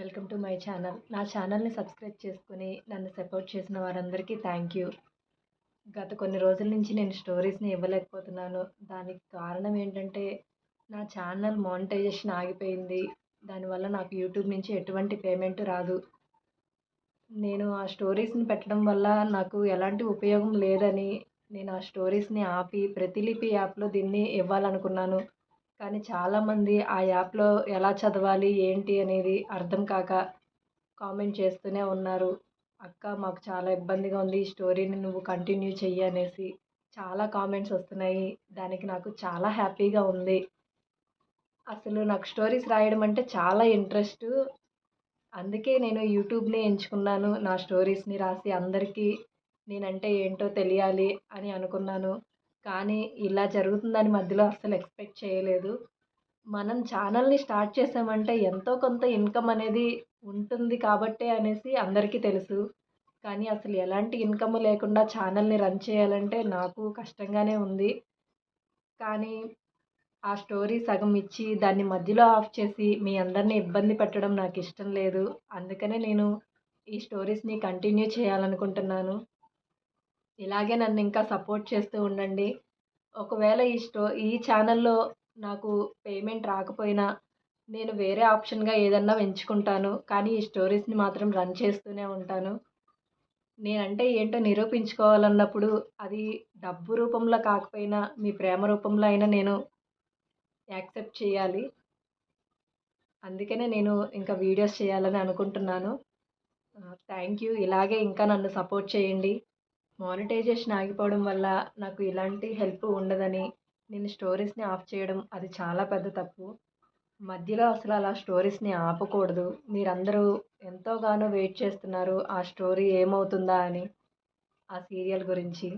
Welcome to my channel. నా ఛానల్ని subscribe చేసుకుని నన్ను సపోర్ట్ చేసిన వారందరికీ థ్యాంక్ యూ. గత కొన్ని రోజుల నుంచి నేను స్టోరీస్ని ఇవ్వలేకపోతున్నాను. దానికి కారణం ఏంటంటే నా ఛానల్ మానిటైజేషన్ ఆగిపోయింది. దానివల్ల నాకు యూట్యూబ్ నుంచి ఎటువంటి పేమెంట్ రాదు. నేను ఆ స్టోరీస్ని పెట్టడం వల్ల నాకు ఎలాంటి ఉపయోగం లేదని నేను ఆ స్టోరీస్ని ఆపి ప్రతిలిపి యాప్లో దీన్ని ఇవ్వాలనుకున్నాను. కానీ చాలామంది ఆ యాప్లో ఎలా చదవాలి ఏంటి అనేది అర్థం కాక కామెంట్ చేస్తూనే ఉన్నారు. అక్క మాకు చాలా ఇబ్బందిగా ఉంది ఈ స్టోరీని నువ్వు కంటిన్యూ చెయ్యి అనేసి చాలా కామెంట్స్ వస్తున్నాయి. దానికి నాకు చాలా హ్యాపీగా ఉంది. అసలు నాకు స్టోరీస్ రాయడం అంటే చాలా ఇంట్రెస్ట్. అందుకే నేను యూట్యూబ్ని ఎంచుకున్నాను. నా స్టోరీస్ని రాసి అందరికీ నేనంటే ఏంటో తెలియాలి అని అనుకున్నాను. కానీ ఇలా జరుగుతుందని మధ్యలో అస్సలు ఎక్స్పెక్ట్ చేయలేదు. మనం ఛానల్ని స్టార్ట్ చేసామంటే ఎంతో కొంత ఇన్కమ్ అనేది ఉంటుంది కాబట్టే అనేసి అందరికీ తెలుసు. కానీ అసలు ఎలాంటి ఇన్కమ్ లేకుండా ఛానల్ని రన్ చేయాలంటే నాకు కష్టంగానే ఉంది. కానీ ఆ స్టోరీ సగం ఇచ్చి దాన్ని మధ్యలో ఆఫ్ చేసి మీ అందరినీ ఇబ్బంది పెట్టడం నాకు ఇష్టం లేదు. అందుకనే నేను ఈ స్టోరీస్ని కంటిన్యూ చేయాలనుకుంటున్నాను. ఇలాగే నన్ను ఇంకా సపోర్ట్ చేస్తూ ఉండండి. ఒకవేళ ఈ స్టో ఈ ఛానల్లో నాకు పేమెంట్ రాకపోయినా నేను వేరే ఆప్షన్గా ఏదన్నా ఎంచుకుంటాను కానీ ఈ స్టోరీస్ని మాత్రం రన్ చేస్తూనే ఉంటాను. నేనంటే ఏంటో నిరూపించుకోవాలన్నప్పుడు అది డబ్బు రూపంలో కాకపోయినా మీ ప్రేమ రూపంలో అయినా నేను యాక్సెప్ట్ చేయాలి. అందుకనే నేను ఇంకా వీడియోస్ చేయాలని అనుకుంటున్నాను. Thank you. ఇలాగే ఇంకా నన్ను సపోర్ట్ చేయండి. మానిటైజేషన్ ఆగిపోవడం వల్ల నాకు ఇలాంటి హెల్ప్ ఉండదని నేను స్టోరీస్ని ఆఫ్ చేయడం అది చాలా పెద్ద తప్పు. మధ్యలో అసలు అలా స్టోరీస్ని ఆపకూడదు. మీరందరూ ఎంతోగానో వెయిట్ చేస్తున్నారు. ఆ స్టోరీ ఏమవుతుందా అని ఆ సీరియల్ గురించి.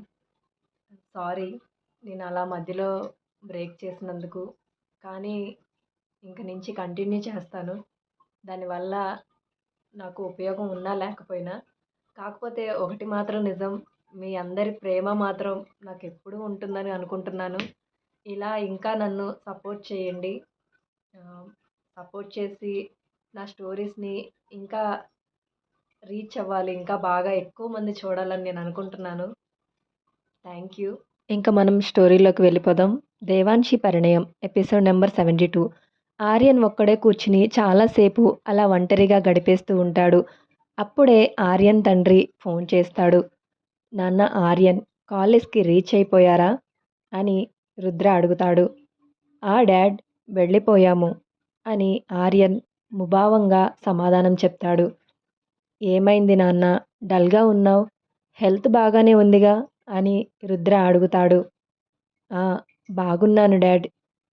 సారీ నేను అలా మధ్యలో బ్రేక్ చేసినందుకు. కానీ ఇంక నుంచి కంటిన్యూ చేస్తాను. దానివల్ల నాకు ఉపయోగం ఉన్నా లేకపోయినా. కాకపోతే ఒకటి మాత్రం నిజం మీ అందరి ప్రేమ మాత్రం నాకు ఎప్పుడూ ఉంటుందని అనుకుంటున్నాను. ఇలా ఇంకా నన్ను సపోర్ట్ చేయండి. సపోర్ట్ చేసి నా స్టోరీస్ని ఇంకా రీచ్ అవ్వాలి ఇంకా బాగా ఎక్కువ మంది చూడాలని నేను అనుకుంటున్నాను. Thank you. ఇంకా మనం స్టోరీలోకి వెళ్ళిపోదాం. Devanshi Parinayam episode number seventy two. Aryan ఒక్కడే కూర్చుని చాలాసేపు అలా ఒంటరిగా గడిపేస్తూ ఉంటాడు. అప్పుడే ఆర్యన్ తండ్రి ఫోన్ చేస్తాడు. నాన్న ఆర్యన్ కాలేజ్కి రీచ్ అయిపోయారా? అని రుద్ర అడుగుతాడు. ఆ డాడ్ వెళ్ళిపోయాము అని ఆర్యన్ ముభావంగా సమాధానం చెప్తాడు. ఏమైంది నాన్న? డల్గా ఉన్నావు? హెల్త్ బాగానే ఉందిగా? అని రుద్ర అడుగుతాడు. బాగున్నాను డాడ్.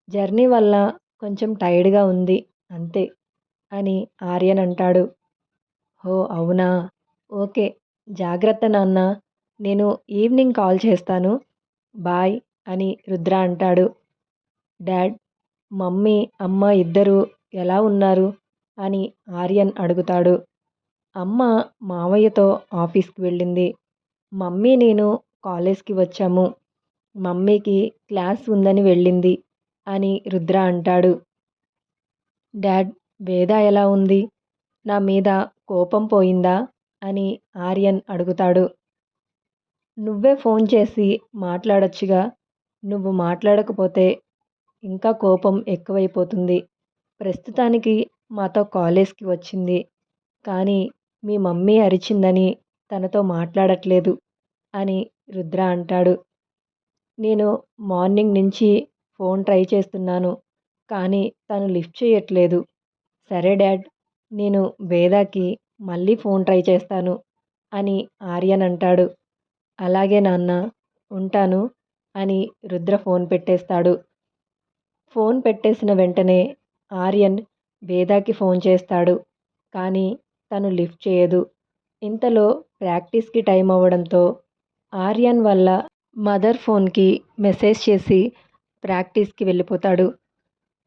జర్నీ వల్ల కొంచెం టైర్డ్గా ఉంది అంతే అని ఆర్యన్ అంటాడు. ఓ అవునా? ఓకే జాగ్రత్త నాన్న. నేను ఈవినింగ్ కాల్ చేస్తాను. బాయ్ అని రుద్ర అంటాడు. డాడ్ మమ్మీ అమ్మ ఇద్దరు ఎలా ఉన్నారు? అని ఆర్యన్ అడుగుతాడు. అమ్మ మావయ్యతో ఆఫీస్కి వెళ్ళింది. మమ్మీ నేను కాలేజ్కి వచ్చాము. మమ్మీకి క్లాస్ ఉందని వెళ్ళింది అని రుద్ర అంటాడు. డాడ్ వేద ఎలా ఉంది? నా మీద కోపం పోయిందా? అని ఆర్యన్ అడుగుతాడు. నువ్వే ఫోన్ చేసి మాట్లాడొచ్చుగా. నువ్వు మాట్లాడకపోతే ఇంకా కోపం ఎక్కువైపోతుంది. ప్రస్తుతానికి మాతో కాలేజ్కి వచ్చింది. కానీ మీ మమ్మీ అరిచిందని తనతో మాట్లాడట్లేదు అని రుద్ర అంటాడు. నేను మార్నింగ్ నుంచి ఫోన్ ట్రై చేస్తున్నాను కానీ తను లిఫ్ట్ చేయట్లేదు. సరే డాడ్ నేను వేదాకి మళ్ళీ ఫోన్ ట్రై చేస్తాను అని ఆర్యన్ అంటాడు. అలాగే నాన్న ఉంటాను అని రుద్ర ఫోన్ పెట్టేస్తాడు. ఫోన్ పెట్టేసిన వెంటనే ఆర్యన్ వేదాకి ఫోన్ చేస్తాడు. కానీ తను లిఫ్ట్ చేయదు. ఇంతలో ప్రాక్టీస్కి టైం అవ్వడంతో ఆర్యన్ వల్ల మదర్ ఫోన్కి మెసేజ్ చేసి ప్రాక్టీస్కి వెళ్ళిపోతాడు.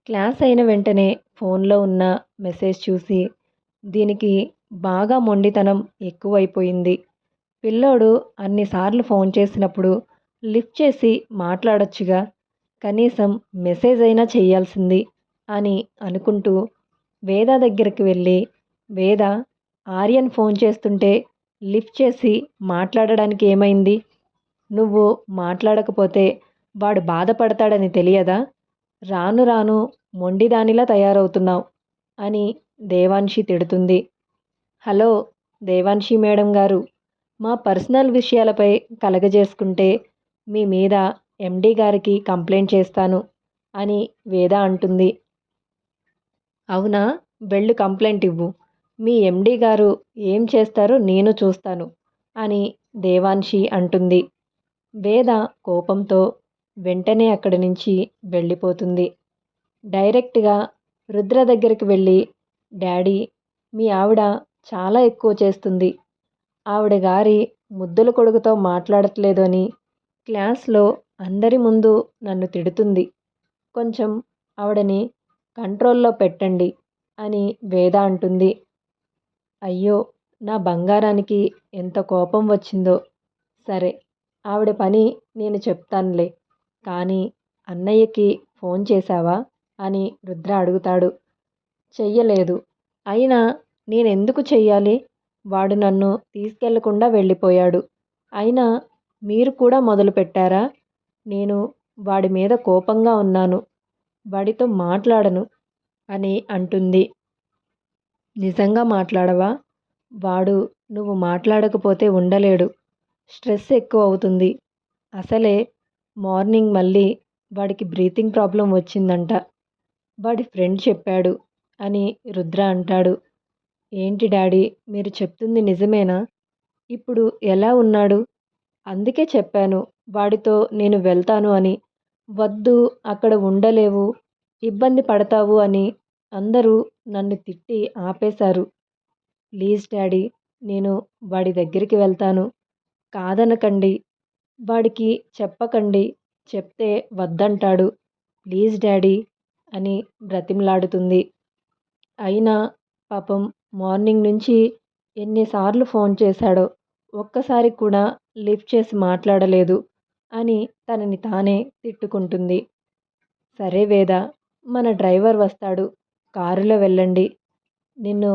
క్లాస్ అయిన వెంటనే ఫోన్లో ఉన్న మెసేజ్ చూసి దీనికి బాగా మొండితనం ఎక్కువైపోయింది. పిల్లోడు అన్నిసార్లు ఫోన్ చేసినప్పుడు లిఫ్ట్ చేసి మాట్లాడొచ్చుగా. కనీసం మెసేజ్ అయినా చేయాల్సింది అని అనుకుంటూ వేద దగ్గరికి వెళ్ళి వేద ఆర్యన్ ఫోన్ చేస్తుంటే లిఫ్ట్ చేసి మాట్లాడడానికి ఏమైంది? నువ్వు మాట్లాడకపోతే వాడు బాధపడతాడని తెలియదా? రాను రాను మొండిదానిలా తయారవుతున్నావు అని దేవాన్షి తిడుతుంది. హలో దేవాన్షి మేడం గారు. మా పర్సనల్ విషయాలపై కలగజేసుకుంటే మీ మీద ఎండీ గారికి కంప్లైంట్ చేస్తాను అని వేద అంటుంది. అవునా? వెళ్ళు కంప్లైంట్ ఇవ్వు. మీ ఎండీ గారు ఏం చేస్తారో నేను చూస్తాను అని దేవాన్షి అంటుంది. వేద కోపంతో వెంటనే అక్కడి నుంచి వెళ్ళిపోతుంది. డైరెక్ట్గా రుద్ర దగ్గరికి వెళ్ళి డాడీ మీ ఆవిడ చాలా ఎక్కువ చేస్తుంది. ఆవిడ గారి ముద్దుల కొడుకుతో మాట్లాడట్లేదు అని క్లాస్లో అందరి ముందు నన్ను తిడుతుంది. కొంచెం ఆవిడని కంట్రోల్లో పెట్టండి అని వేద అంటుంది. అయ్యో నా బంగారానికి ఎంత కోపం వచ్చిందో. సరే ఆవిడ పని నేను చెప్తానులే కానీ అన్నయ్యకి ఫోన్ చేశావా అని రుద్ర అడుగుతాడు. చెయ్యలేదు అయినా నేనెందుకు చెయ్యాలి? వాడు నన్ను తీసుకెళ్ళకుండా వెళ్ళిపోయాడు. అయినా మీరు కూడా మొదలుపెట్టారా? నేను వాడి మీద కోపంగా ఉన్నాను. వాడితో మాట్లాడను అని అంటుంది. నిజంగా మాట్లాడవా? వాడు నువ్వు మాట్లాడకపోతే ఉండలేడు. స్ట్రెస్ ఎక్కువ అవుతుంది. అసలే మార్నింగ్ మళ్ళీ వాడికి బ్రీతింగ్ ప్రాబ్లం వచ్చిందంట. వాడి ఫ్రెండ్ చెప్పాడు అని రుద్ర అంటాడు. ఏంటి డాడీ? మీరు చెప్తుంది నిజమేనా? ఇప్పుడు ఎలా ఉన్నాడు? అందుకే చెప్పాను వాడితో నేను వెళ్తాను అని. వద్దు అక్కడ ఉండలేవు ఇబ్బంది పడతావు అని అందరూ నన్ను తిట్టి ఆపేశారు. ప్లీజ్ డాడీ నేను వాడి దగ్గరికి వెళ్తాను. కాదనకండి. వాడికి చెప్పకండి చెప్తే వద్దంటాడు. ప్లీజ్ డాడీ అని బ్రతిమలాడుతుంది. అయినా పాపం మార్నింగ్ నుంచి ఎన్నిసార్లు ఫోన్ చేశాడో ఒక్కసారి కూడా లిఫ్ట్ చేసి మాట్లాడలేదు అని తనని తానే తిట్టుకుంటుంది. సరే వేద మన డ్రైవర్ వస్తాడు. కారులో వెళ్ళండి. నిన్ను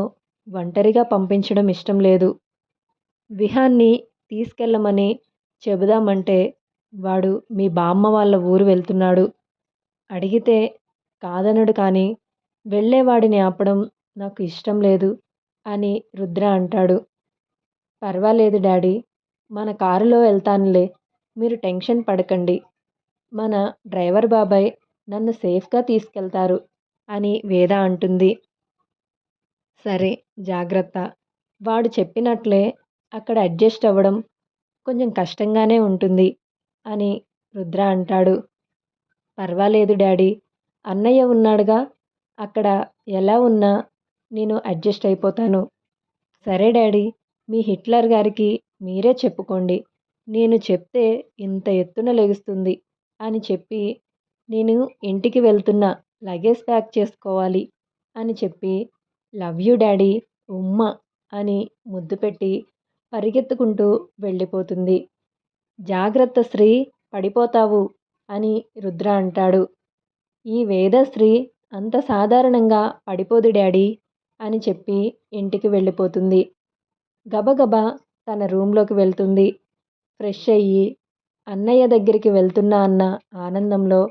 ఒంటరిగా పంపించడం ఇష్టం లేదు. విహాన్ని తీసుకెళ్ళమని చెబుదామంటే వాడు మీ బామ్మ వాళ్ళ ఊరు వెళ్తున్నాడు. అడిగితే కాదనడు కానీ వెళ్ళేవాడిని ఆపడం నాకు ఇష్టం లేదు. అని రుద్ర అంటాడు. పర్వాలేదు డాడీ మన కారులో వెళ్తానులే మీరు టెన్షన్ పడకండి. మన డ్రైవర్ బాబాయ్ నన్ను సేఫ్గా తీసుకెళ్తారు అని వేద అంటుంది. సరే జాగ్రత్త. వాడు చెప్పినట్లే అక్కడ అడ్జస్ట్ అవ్వడం కొంచెం కష్టంగానే ఉంటుంది అని రుద్ర అంటాడు. పర్వాలేదు డాడీ అన్నయ్య ఉన్నాడుగా అక్కడ ఎలా ఉన్నా నేను అడ్జస్ట్ అయిపోతాను. సరే డాడీ మీ హిట్లర్ గారికి మీరే చెప్పుకోండి. నేను చెప్తే ఇంత ఎత్తున లెగుస్తుంది అని చెప్పి నేను ఇంటికి వెళ్తున్నా లగేజ్ ప్యాక్ చేసుకోవాలి అని చెప్పి లవ్ యూ డాడీ ఉమ్మ అని ముద్దు పెట్టి పరిగెత్తుకుంటూ వెళ్ళిపోతుంది. జాగ్రత్త శ్రీ పడిపోతావు అని రుద్ర అంటాడు. ఈ వేదశ్రీ అంత సాధారణంగా పడిపోదు డాడీ. అని చెప్పి ఇంటికి వెళ్ళిపోతుంది. గబగబా తన రూమ్లోకి వెళ్తుంది. ఫ్రెష్ అయ్యి అన్నయ్య దగ్గరికి వెళ్తున్నా అన్న ఆనందంలో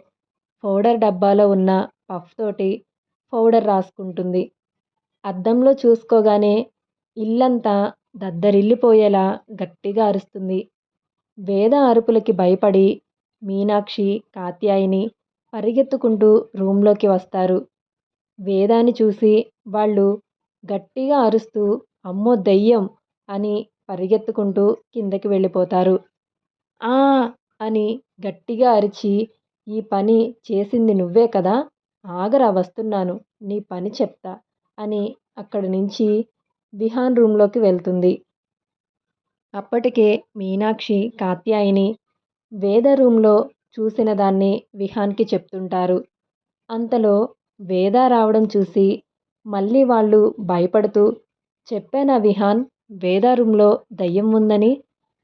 పౌడర్ డబ్బాలో ఉన్న పఫ్ తోటి పౌడర్ రాసుకుంటుంది. అద్దంలో చూసుకోగానే ఇల్లంతా దద్దరిల్లిపోయేలా గట్టిగా అరుస్తుంది. వేద అరుపులకి భయపడి మీనాక్షి కాత్యాయిని పరిగెత్తుకుంటూ రూమ్లోకి వస్తారు. వేదాన్ని చూసి వాళ్ళు గట్టిగా అరుస్తూ అమ్మో దెయ్యం అని పరిగెత్తుకుంటూ కిందకి వెళ్ళిపోతారు. ఆ అని గట్టిగా అరిచి ఈ పని చేసింది నువ్వే కదా ఆగరా వస్తున్నాను నీ పని చెప్తా అని అక్కడి నుంచి విహాన్ రూమ్లోకి వెళ్తుంది. అప్పటికే మీనాక్షి కాత్యాయిని వేద రూమ్లో చూసిన దాన్ని విహాన్కి చెప్తుంటారు. అంతలో వేద రావడం చూసి మళ్ళీ వాళ్ళు భయపడుతూ చెప్పానా విహాన్ వేద రూమ్లో దయ్యం ఉందని?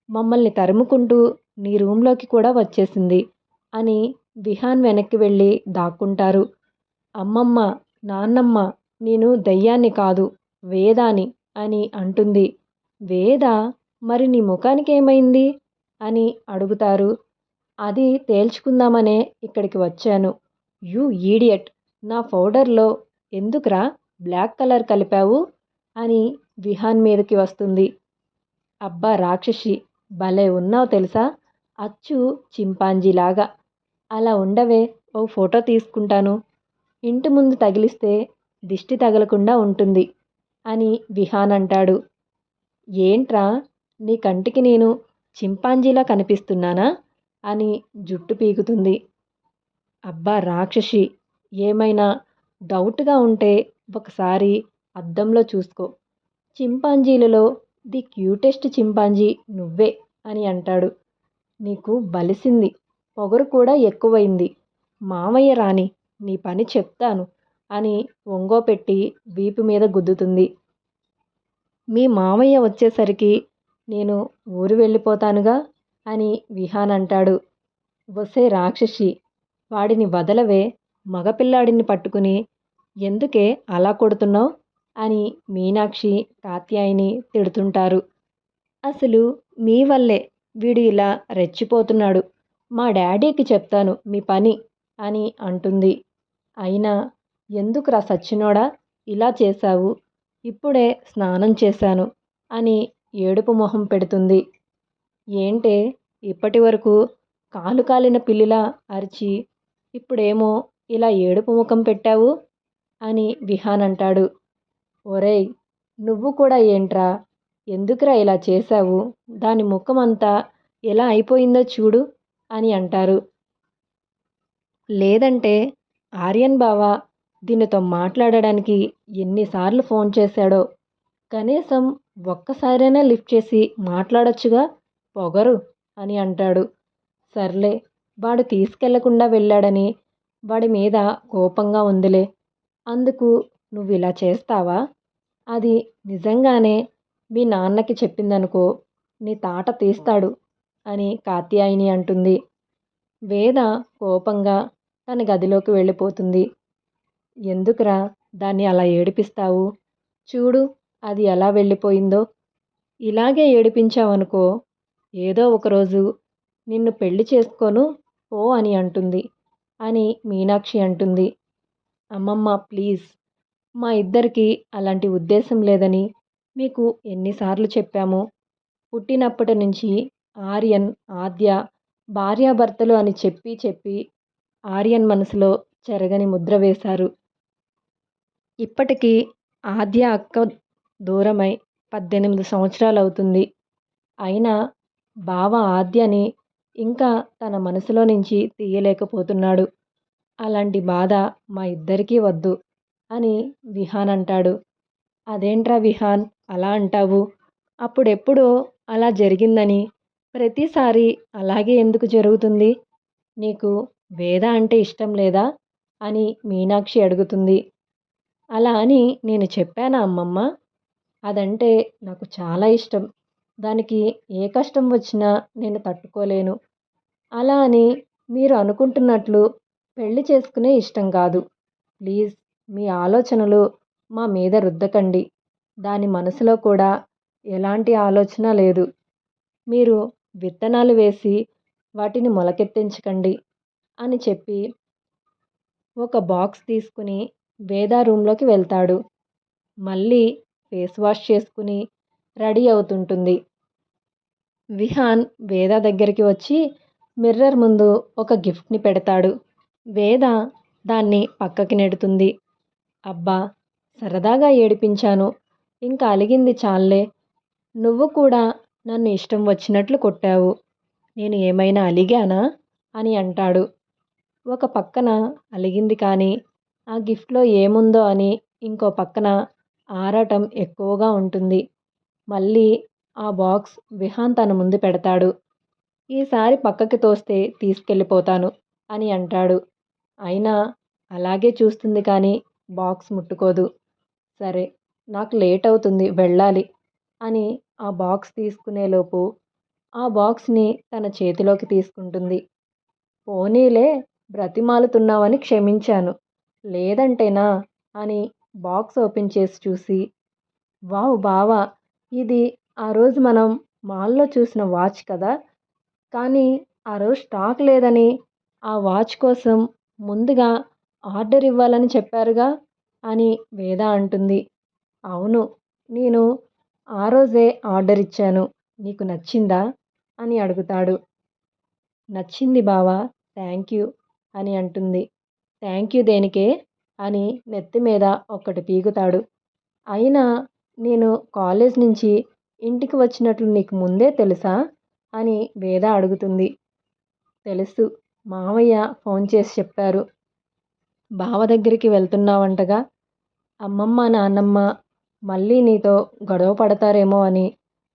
మమ్మల్ని తరుముకుంటూ నీ రూమ్లోకి కూడా వచ్చేసింది అని విహాన్ వెనక్కి వెళ్ళి దాక్కుంటారు. అమ్మమ్మ నాన్నమ్మ నేను దయ్యాన్ని కాదు వేదాని అని అంటుంది. వేద? మరి నీ ముఖానికి ఏమైంది? అని అడుగుతారు. అది తేల్చుకుందామనే ఇక్కడికి వచ్చాను. You idiot! నా పౌడర్లో ఎందుకురా బ్లాక్ కలర్ కలిపావు? అని విహాన్ మీదకి వస్తుంది. అబ్బా రాక్షసి భలే ఉన్నావు తెలుసా? అచ్చు చింపాంజీలాగా. అలా ఉండవే ఓ ఫోటో తీసుకుంటాను. ఇంటి ముందు తగిలిస్తే దిష్టి తగలకుండా ఉంటుంది అని విహాన్ అంటాడు. ఏంట్రా నీ కంటికి నేను చింపాంజీలా కనిపిస్తున్నానా? అని జుట్టు పీకుతుంది. అబ్బా రాక్షసి ఏమైనా డౌట్గా ఉంటే ఒకసారి అద్దంలో చూసుకో. చింపాంజీలలో ది క్యూటెస్ట్ చింపాంజీ నువ్వే అని అంటాడు. నీకు బలిసింది. పొగరు కూడా ఎక్కువైంది. మామయ్య రాని నీ పని చెప్తాను అని ఒంగోపెట్టి వీపు మీద గుద్దుతుంది. మీ మామయ్య వచ్చేసరికి నేను ఊరు వెళ్ళిపోతానుగా అని విహాన్ అంటాడు. వసే రాక్షసి వాడిని వదలవే మగపిల్లాడిని పట్టుకుని ఎందుకే అలా కొడుతున్నావు? అని మీనాక్షి కాత్యాయిని తిడుతుంటారు. అసలు మీ వల్లే వీడు ఇలా రెచ్చిపోతున్నాడు. మా డాడీకి చెప్తాను మీ పని అని అంటుంది. అయినా ఎందుకురా సచ్చినోడా? ఇలా చేశావు. ఇప్పుడే స్నానం చేశాను అని ఏడుపు మొహం పెడుతుంది. ఏంటే? ఇప్పటి వరకు కాలు కాలిన పిల్లిలా అరిచి ఇప్పుడేమో ఇలా ఏడుపు ముఖం పెట్టావు? అని విహాన్ అంటాడు. ఒరేయ్ నువ్వు కూడా ఏంట్రా? ఎందుకురా ఇలా చేశావు? దాని ముఖం అంతా ఎలా అయిపోయిందో చూడు అని అంటారు. లేదంటే ఆర్యన్ బావ దీనితో మాట్లాడడానికి ఎన్నిసార్లు ఫోన్ చేశాడో? కనీసం ఒక్కసారైనా లిఫ్ట్ చేసి మాట్లాడొచ్చుగా? పొగరు అని అంటాడు. సర్లే వాడు తీసుకెళ్ళకుండా వెళ్ళాడని వాడి మీద కోపంగా ఉందిలే. అందుకు నువ్వు ఇలా చేస్తావా? అది నిజంగానే మీ నాన్నకి చెప్పిందనుకో నీ తాట తీస్తాడు అని కాత్యాయిని అంటుంది. వేద కోపంగా తన గదిలోకి వెళ్ళిపోతుంది. ఎందుకురా దాన్ని అలా ఏడిపిస్తావు? చూడు అది ఎలా వెళ్ళిపోయిందో. ఇలాగే ఏడిపించావనుకో ఏదో ఒకరోజు నిన్ను పెళ్ళి చేసుకోను పో అని అంటుంది. అని మీనాక్షి అంటుంది. అమ్మమ్మ ప్లీజ్. మా ఇద్దరికి అలాంటి ఉద్దేశం లేదని మీకు ఎన్నిసార్లు చెప్పాము. పుట్టినప్పటి నుంచి ఆర్యన్ ఆద్య భార్యాభర్తలు అని చెప్పి చెప్పి ఆర్యన్ మనసులో చెరగని ముద్ర వేశారు. ఇప్పటికీ ఆద్య అక్క దూరమై పద్దెనిమిది సంవత్సరాలు అవుతుంది అయినా బావ ఆద్యని ఇంకా తన మనసులో నుంచి తీయలేకపోతున్నాడు. అలాంటి బాధ మా ఇద్దరికీ వద్దు అని విహాన్ అంటాడు. అదేంట్రా విహాన్ అలా అంటావు? అప్పుడెప్పుడో అలా జరిగిందని ప్రతిసారి అలాగే ఎందుకు జరుగుతుంది? నీకు వేద అంటే ఇష్టం లేదా? అని మీనాక్షి అడుగుతుంది. అలా అని నేను చెప్పానా అమ్మమ్మ? అదంటే నాకు చాలా ఇష్టం. దానికి ఏ కష్టం వచ్చినా నేను తట్టుకోలేను. అలా అని మీరు అనుకుంటున్నట్లు పెళ్ళి చేసుకునే ఇష్టం కాదు. ప్లీజ్ మీ ఆలోచనలు మా మీద రుద్దకండి. దాని మనసులో కూడా ఎలాంటి ఆలోచన లేదు. మీరు విత్తనాలు వేసి వాటిని మొలకెత్తించకండి అని చెప్పి ఒక బాక్స్ తీసుకుని వేదా రూమ్లోకి వెళ్తాడు. మళ్ళీ ఫేస్ వాష్ చేసుకుని రెడీ అవుతుంటుంది. విహాన్ వేద దగ్గరికి వచ్చి మిర్రర్ ముందు ఒక గిఫ్ట్ని పెడతాడు. వేద దాన్ని పక్కకి నెడుతుంది. అబ్బా సరదాగా ఏడిపించాను. ఇంకా అలిగింది చాలే నువ్వు కూడా నన్ను ఇష్టం వచ్చినట్లు కొట్టావు. నేను ఏమైనా అలిగానా? అని అంటాడు. ఒక పక్కన అలిగింది కానీ ఆ గిఫ్ట్లో ఏముందో అని ఇంకో పక్కన ఆరాటం ఎక్కువగా ఉంటుంది. మళ్ళీ ఆ బాక్స్ విహాన్ తన ముందు పెడతాడు. ఈసారి పక్కకి తోస్తే తీసుకెళ్ళిపోతాను అని అంటాడు. అయినా అలాగే చూస్తుంది కానీ బాక్స్ ముట్టుకోదు. సరే నాకు లేట్ అవుతుంది వెళ్ళాలి అని ఆ బాక్స్ తీసుకునేలోపు ఆ బాక్స్ని తన చేతిలోకి తీసుకుంటుంది. పోనీలే బ్రతిమాలుతున్నావని క్షమించాను. లేదంటేనా అని బాక్స్ ఓపెన్ చేసి చూసి వావ్ బావా ఇది ఆ రోజు మనం మాల్లో చూసిన వాచ్ కదా. కానీ ఆ రోజు స్టాక్ లేదని ఆ వాచ్ కోసం ముందుగా ఆర్డర్ ఇవ్వాలని చెప్పారుగా అని వేద అంటుంది. అవును నేను ఆ రోజే ఆర్డర్ ఇచ్చాను. నీకు నచ్చిందా? అని అడుగుతాడు. నచ్చింది బావా థ్యాంక్ యూ అని అంటుంది. థ్యాంక్ యూ దేనికే? అని నెత్తి మీద ఒక్కటి పీకుతాడు అయినా నేను కాలేజ్ నుంచి ఇంటికి వచ్చినట్లు నీకు ముందే తెలుసా? అని వేద అడుగుతుంది. తెలుసు. మామయ్య ఫోన్ చేసి చెప్పారు. బావ దగ్గరికి వెళ్తున్నావంటగా. అమ్మమ్మ నాన్నమ్మ మళ్ళీ నీతో గొడవ పడతారేమో అని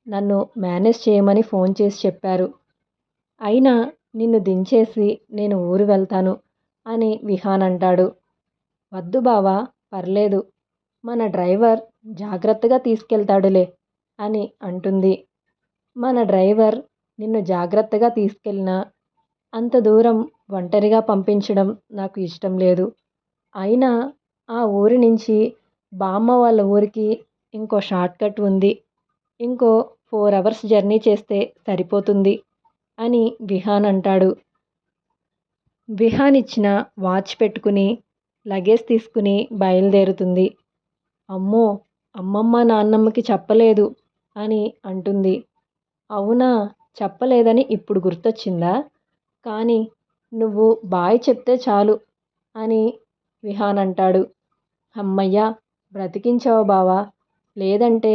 నన్ను మేనేజ్ చేయమని ఫోన్ చేసి చెప్పారు. అయినా నిన్ను దించేసి నేను ఊరు వెళ్తాను అని విహాన్ అంటాడు. వద్దు బావా పర్లేదు. మన డ్రైవర్ జాగ్రత్తగా తీసుకెళ్తాడులే అని అంటుంది. మన డ్రైవర్ నిన్ను జాగ్రత్తగా తీసుకెళ్ళినా అంత దూరం ఒంటరిగా పంపించడం నాకు ఇష్టం లేదు. అయినా ఆ ఊరి నుంచి బామ్మ వాళ్ళ ఊరికి ఇంకో షార్ట్కట్ ఉంది. ఇంకో ఫోర్ అవర్స్ జర్నీ చేస్తే సరిపోతుంది అని విహాన్ అంటాడు. విహాన్ ఇచ్చిన వాచ్ పెట్టుకుని లగేజ్ తీసుకుని బయలుదేరుతుంది. అమ్మో అమ్మమ్మ నాన్నమ్మకి చెప్పలేదు అని అంటుంది. అవునా చెప్పలేదని ఇప్పుడు గుర్తొచ్చిందా? కానీ నువ్వు బాయ్ చెప్తే చాలు అని విహాన్ అంటాడు. అమ్మయ్య బ్రతికించావు బావా. లేదంటే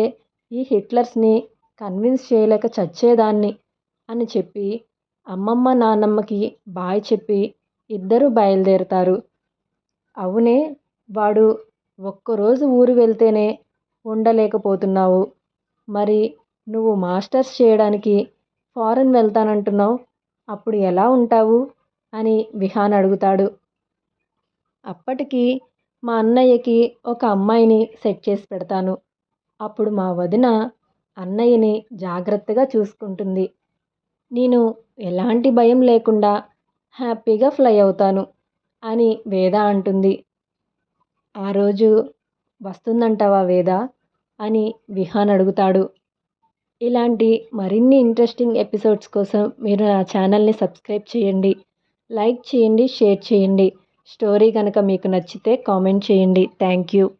ఈ హిట్లర్స్ని కన్విన్స్ చేయలేక చచ్చేదాన్ని అని చెప్పి అమ్మమ్మ నాన్నమ్మకి బాయ్ చెప్పి ఇద్దరూ బయలుదేరుతారు. అవునే వాడు ఒక్కరోజు ఊరు వెళ్తేనే ఉండలేకపోతున్నావు. మరి నువ్వు మాస్టర్స్ చేయడానికి ఫారెన్ వెళ్తానంటున్నావు. అప్పుడు ఎలా ఉంటావు? అని విహాన్ అడుగుతాడు. అప్పటికి మా అన్నయ్యకి ఒక అమ్మాయిని సెట్ చేసి పెడతాను. అప్పుడు మా వదిన అన్నయ్యని జాగ్రత్తగా చూసుకుంటుంది. నేను ఎలాంటి భయం లేకుండా హ్యాపీగా ఫ్లై అవుతాను అని వేద అంటుంది. ఆ రోజు వస్తుందంటావా వేద? అని విహాన్ అడుగుతాడు. ఇలాంటి మరిన్ని ఇంట్రెస్టింగ్ ఎపిసోడ్స్ కోసం మీరు నా ఛానల్ని సబ్స్క్రైబ్ చేయండి. లైక్ చేయండి షేర్ చేయండి. స్టోరీ కనుక మీకు నచ్చితే కామెంట్ చేయండి. Thank you.